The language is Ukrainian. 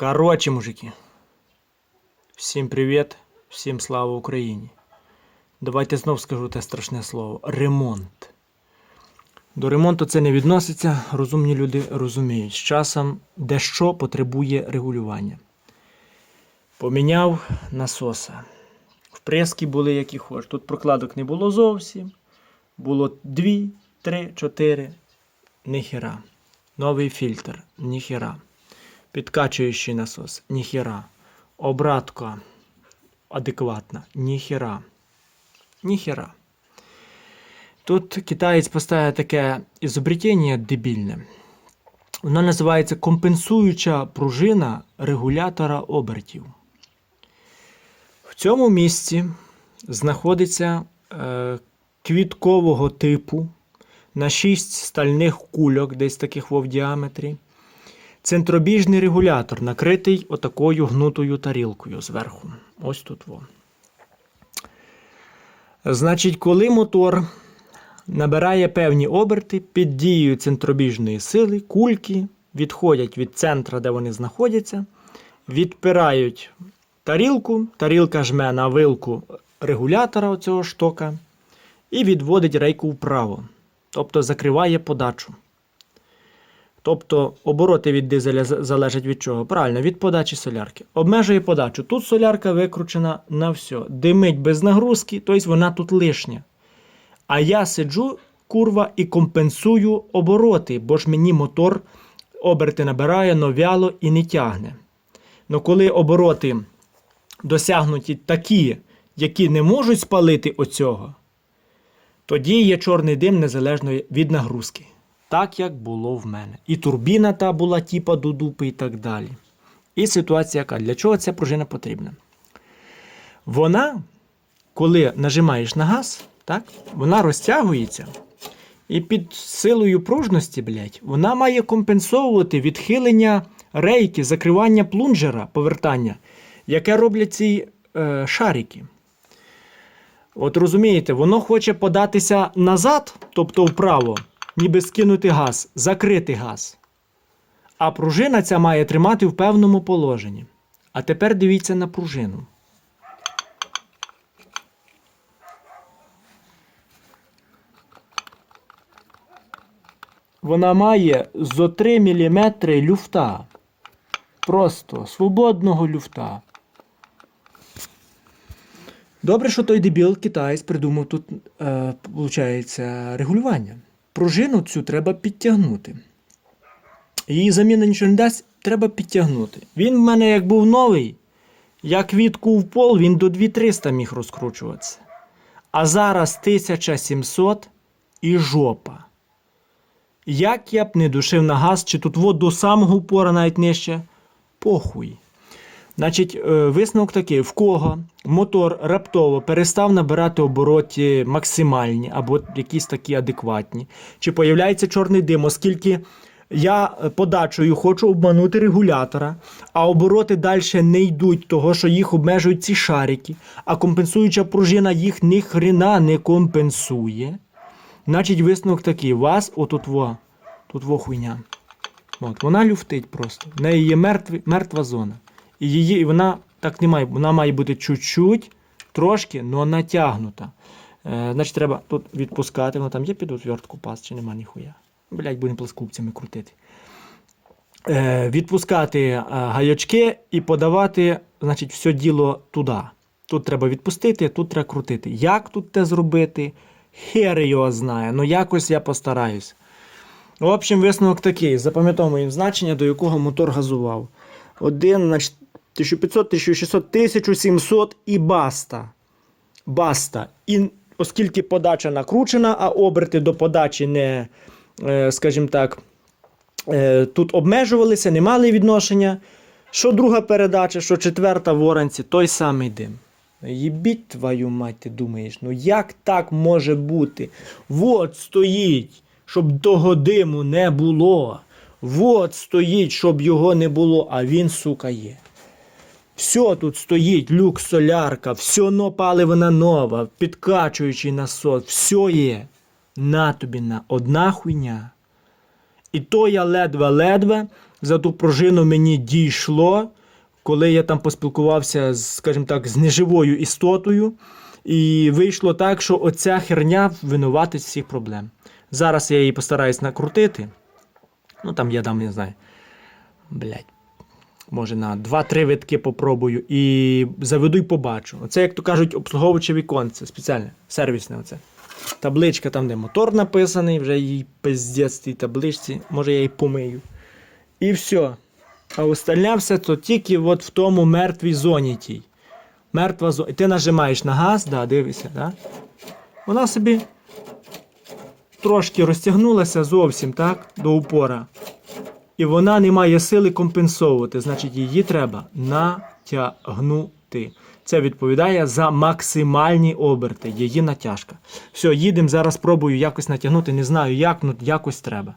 Короче, мужики. Всім привіт, всім слава Україні. Давайте знов скажу те страшне слово. Ремонт. До ремонту це не відноситься. Розумні люди розуміють. З часом дещо потребує регулювання. Поміняв насоса. Впряски були які хоч. Тут прокладок не було зовсім. Було 2, 3, 4. Ніхіра. Новий фільтр. Ніхіра. Підкачуючий насос. Ніхіра. Обратка адекватна. Ніхіра. Ніхіра. Тут китаєць поставив таке ізобретення дебільне. Воно називається компенсуюча пружина регулятора обертів. В цьому місці знаходиться е, квіткового типу на 6 стальних кульок, десь таких в діаметрі. Центробіжний регулятор, накритий отакою гнутою тарілкою зверху. Ось тут. Во. Значить, коли мотор набирає певні оберти під дією центробіжної сили, кульки відходять від центра, де вони знаходяться, відпирають тарілку, тарілка жме на вилку регулятора оцього штока і відводить рейку вправо, тобто закриває подачу. Тобто обороти від дизеля залежать від чого? Правильно, від подачі солярки. Обмежує подачу. Тут солярка викручена на все. Димить без нагрузки, тобто вона тут лишня. А я сиджу, курва, і компенсую обороти, бо ж мені мотор оберти набирає, но вяло і не тягне. Ну коли обороти досягнуті такі, які не можуть спалити оцього, тоді є чорний дим незалежно від нагрузки. Так як було в мене. І турбіна та була тіпа до дупи і так далі. І ситуація яка? Для чого ця пружина потрібна? Вона, коли нажимаєш на газ, так, вона розтягується. І під силою пружності, блядь, вона має компенсовувати відхилення рейки, закривання плунжера, повертання, яке роблять ці е, шарики. От розумієте, воно хоче податися назад, тобто вправо, ніби скинути газ, закрити газ. А пружина ця має тримати в певному положенні. А тепер дивіться на пружину. Вона має зо 3 мм люфта. Просто свободного люфта. Добре, що той дебіл китаєць придумав тут, е, виходить, регулювання. Пружину цю треба підтягнути. Її заміна нічого не дасть, треба підтягнути. Він в мене як був новий, як квітку в пол, він до 2300 міг розкручуватися. А зараз 1700 і жопа. Як я б не душив на газ, чи тут вот до самого упора навіть нижче, похуй. Значить, е, висновок такий: в кого мотор раптово перестав набирати обороти максимальні або якісь такі адекватні, чи появляється чорний дим, оскільки я подачею хочу обманути регулятора, а обороти далі не йдуть, того що їх обмежують ці шарики, а компенсуюча пружина їх ні хрена не компенсує. Значить, висновок такий: у вас отут во, тут во хуйня. От, вона люфтить просто. В неї є мертві, мертва зона. І її і вона так не має. Вона має бути чуть-чуть, трошки, але натягнута. Е, значить, треба тут відпускати. Воно там є під отвертку пас, чи нема ніхуя. Блять, будемо плоскупцями крутити. Е, відпускати е, гаячки і подавати, значить, все діло туди. Тут треба відпустити, тут треба крутити. Як тут те зробити? Хер його знає. Ну якось я постараюсь. В общем, висновок такий. Запам'ятовуємо значення, до якого мотор газував. Один, значить, 1500, 1600, 1700 і баста. Баста. І оскільки подача накручена, а оберти до подачі не, е, скажімо так, е, тут обмежувалися, не мали відношення. Що друга передача, що четверта в оранці, той самий дим. Єбіть твою мать, ти думаєш, ну як так може бути? Вот стоїть, щоб того диму не було. Вот стоїть, щоб його не було, а він, сука, є. Все тут стоїть, люк, солярка, все но паливна нова, підкачуючий насос, все є. На тобі на одна хуйня. І то я ледве-ледве за ту пружину мені дійшло, коли я там поспілкувався з, скажімо так, з неживою істотою. І вийшло так, що оця херня винуватить всіх проблем. Зараз я її постараюсь накрутити. Ну там я дам, не знаю. Блять. Може на 2-3 витки попробую і заведу і побачу. Оце, як то кажуть, обслуговуюче віконце, спеціальне, сервісне оце. Табличка там, де мотор написаний, вже їй пиздець тій табличці, може я її помию. І все. А остальне все то тільки от в тому мертвій зоні тій. Мертва зона. І ти нажимаєш на газ, да, дивишся, да? Вона собі трошки розтягнулася зовсім, так, до упора. І вона не має сили компенсовувати, значить її треба натягнути. Це відповідає за максимальні оберти, її натяжка. Все, їдемо, зараз пробую якось натягнути, не знаю як, ну якось треба.